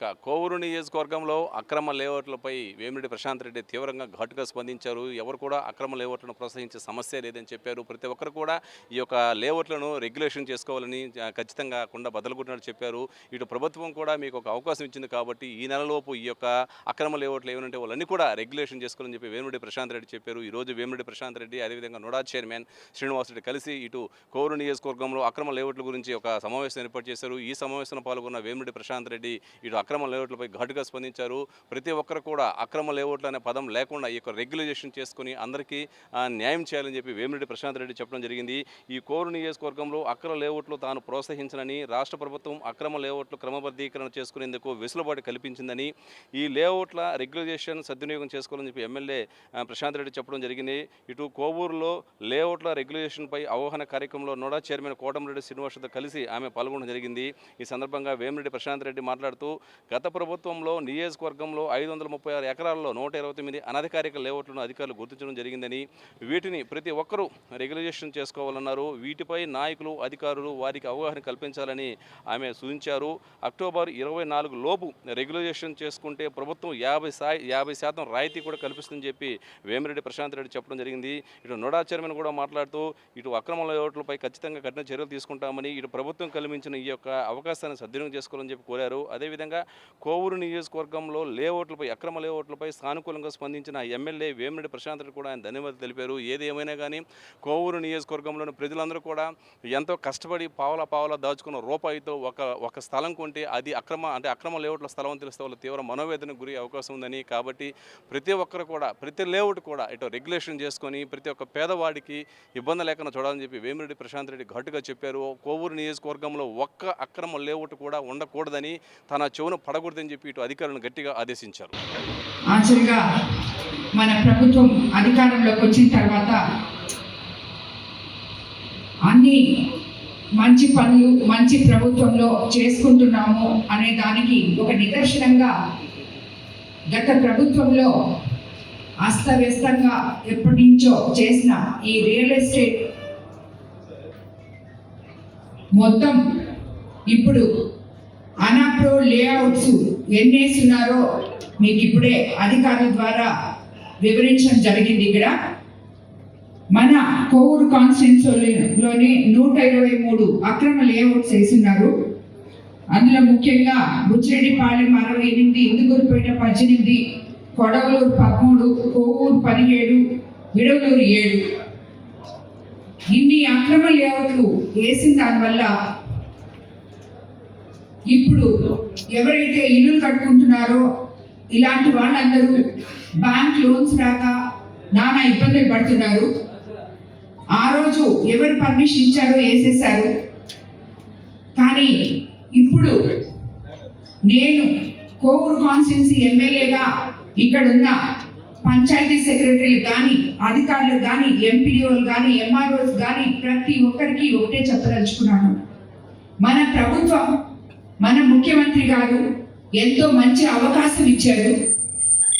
కోవూరు నియోజకవర్గంలో అక్రమ లేఅవుట్లపై వేమిరెడ్డి ప్రశాంత్ రెడ్డి తీవ్రంగా ఘాటుగా స్పందించారు. ఎవరు కూడా అక్రమ లేఅవుట్లను ప్రోత్సహించే సమస్య లేదని చెప్పారు. ప్రతి ఒక్కరు కూడా ఈ యొక్క లేఅవుట్లను రెగ్యులేషన్ చేసుకోవాలని ఖచ్చితంగా కుండా బదలుకుంటున్నట్టు చెప్పారు. ఇటు ప్రభుత్వం కూడా మీకు ఒక అవకాశం ఇచ్చింది కాబట్టి ఈ నెలలోపు ఈ యొక్క అక్రమ లేఅవుట్లు ఏమంటే వాళ్ళని కూడా రెగ్యులేషన్ చేసుకోవాలని చెప్పి వేమిరెడ్డి ప్రశాంత్ రెడ్డి చెప్పారు. ఈ రోజు వేమిరెడ్డి ప్రశాంత్ రెడ్డి అదేవిధంగా నోడా చైర్మన్ శ్రీనివాసరెడ్డి కలిసి ఇటు కోవూరు నియోజకవర్గంలో అక్రమ లేఅవుట్ల గురించి ఒక సమావేశం ఏర్పాటు చేశారు. ఈ సమావేశంలో పాల్గొన్న వేమిరెడ్డి ప్రశాంత్ రెడ్డి ఇటు అక్రమ లేఅవుట్లపై ఘాటుగా స్పందించారు. ప్రతి ఒక్కరు కూడా అక్రమ లేఅవుట్లు అనే పదం లేకుండా ఈ యొక్క రెగ్యులేషన్ చేసుకుని అందరికీ న్యాయం చేయాలని చెప్పి వేమిరెడ్డి ప్రశాంత్ రెడ్డి చెప్పడం జరిగింది. ఈ కోరు నియోజకవర్గంలో అక్రమ లేఅవుట్లు తాను ప్రోత్సహించనని రాష్ట్ర ప్రభుత్వం అక్రమ లేఅవుట్లు క్రమబద్ధీకరణ చేసుకునేందుకు వెసులుబాటు కల్పించిందని ఈ లేఅవుట్ల రెగ్యులేషన్ సద్వినియోగం చేసుకోవాలని చెప్పి ఎమ్మెల్యే ప్రశాంత్ రెడ్డి చెప్పడం జరిగింది. ఇటు కోవూరులో లేఅవుట్ల రెగ్యులేషన్పై అవగాహన కార్యక్రమంలో నోడా చైర్మన్ కోటమిరెడ్డి శ్రీనివాసతో కలిసి ఆమె పాల్గొనడం జరిగింది. ఈ సందర్భంగా వేమిరెడ్డి ప్రశాంత్ రెడ్డి మాట్లాడుతూ గత ప్రభుత్వంలో నియోజకవర్గంలో ఐదు వందల ముప్పై ఆరు ఎకరాల్లో నూట ఇరవై తొమ్మిది అనధికారిక లేఅవుట్లను అధికారులు గుర్తించడం జరిగిందని వీటిని ప్రతి ఒక్కరూ రెగ్యులైజేషన్ చేసుకోవాలన్నారు. వీటిపై నాయకులు అధికారులు వారికి అవగాహన కల్పించాలని ఆమె సూచించారు. అక్టోబర్ ఇరవై నాలుగు లోపు రెగ్యులేషన్ చేసుకుంటే ప్రభుత్వం యాభై యాభై శాతం రాయితీ కూడా కల్పిస్తుందని చెప్పి వేమిరెడ్డి ప్రశాంత్ రెడ్డి చెప్పడం జరిగింది. ఇటు నోడా చైర్మన్ కూడా మాట్లాడుతూ ఇటు అక్రమ లేఅవుట్లపై ఖచ్చితంగా కఠిన చర్యలు తీసుకుంటామని ఇటు ప్రభుత్వం కల్పించిన ఈ యొక్క అవకాశాన్ని సద్వినియోగం చేసుకోవాలని చెప్పి కోరారు. అదేవిధంగా కోవూరు నియోజకవర్గంలో లేఅవుట్లపై అక్రమ లేఅవుట్లపై సానుకూలంగా స్పందించిన ఎమ్మెల్యే వేమిరెడ్డి ప్రశాంత్ రెడ్డి కూడా ఆయన ధన్యవాదాలు తెలిపారు. ఏది ఏమైనా కానీ కోవూరు నియోజకవర్గంలోని ప్రజలందరూ కూడా ఎంతో కష్టపడి పావల పావల దాచుకున్న రూపాయితో ఒక ఒక స్థలం కొంటే అది అక్రమ అంటే అక్రమ లేఅవుట్ల స్థలం అని తెలిస్తే వాళ్ళు తీవ్ర మనోవేదనకు గురి అవకాశం ఉందని. కాబట్టి ప్రతి ఒక్కరు కూడా ప్రతి లేఅవుట్ కూడా ఇటు రెగ్యులేషన్ చేసుకొని ప్రతి ఒక్క పేదవాడికి ఇబ్బంది లేకుండా చూడాలని చెప్పి వేమిరెడ్డి ప్రశాంత్ రెడ్డి ఘాటుగా చెప్పారు. కోవూరు నియోజకవర్గంలో ఒక్క అక్రమ లేఅవుట్ కూడా ఉండకూడదని తన చెవున పడకూడదని చెప్పి ఇటు అధికారులను గట్టిగా ఆదేశించారు. యాక్చువల్గా మన ప్రభుత్వం అధికారంలోకి వచ్చిన తర్వాత అన్ని మంచి పనులు మంచి ప్రభుత్వంలో చేసుకుంటున్నాము అనే దానికి ఒక నిదర్శనంగా గత ప్రభుత్వంలో అస్తవ్యస్తంగా ఎప్పటి నుంచో చేసిన ఈ రియల్ ఎస్టేట్ మొత్తం ఇప్పుడు అనాప్రో లేఅవుట్స్ ఎన్ని వేస్తున్నారో మీకు ఇప్పుడే అధికారుల ద్వారా వివరించడం జరిగింది ఇక్కడ. మన కోవూరు కాన్స్టిట్యున్సీలోని నూట ఇరవై మూడు అక్రమ లేఅవుట్స్ వేస్తున్నారు. అందులో ముఖ్యంగా బుచ్చిరెడ్డిపాలెం అరవై ఎనిమిది ఇందుకూరుపేట పద్దెనిమిది కొడవలూరు పదమూడు కోవూరు పదిహేడు విడవలూరు ఏడు. ఇన్ని అక్రమ లేఅవుట్లు వేసిన దానివల్ల ఇప్పుడు ఎవరైతే ఇల్లు కట్టుకుంటున్నారో ఇలాంటి వాళ్ళందరూ బ్యాంక్ లోన్స్ రాక నానా ఇబ్బందులు పడుతున్నారు. ఆ రోజు ఎవరు పర్మిషన్ ఇచ్చారో వేసేసారు కానీ ఇప్పుడు నేను కోవూరు కాన్స్టిట్యున్సీ ఎమ్మెల్యేగా ఇక్కడున్న పంచాయతీ సెక్రటరీలు కానీ అధికారులు కానీ ఎంపీఓలు కానీ ఎంఆర్ఓస్ కానీ ప్రతి ఒక్కరికి ఒకటే చెప్పదలుచుకున్నాను. మన ప్రభుత్వం మన ముఖ్యమంత్రి గారు ఎంతో మంచి అవకాశం ఇచ్చారు.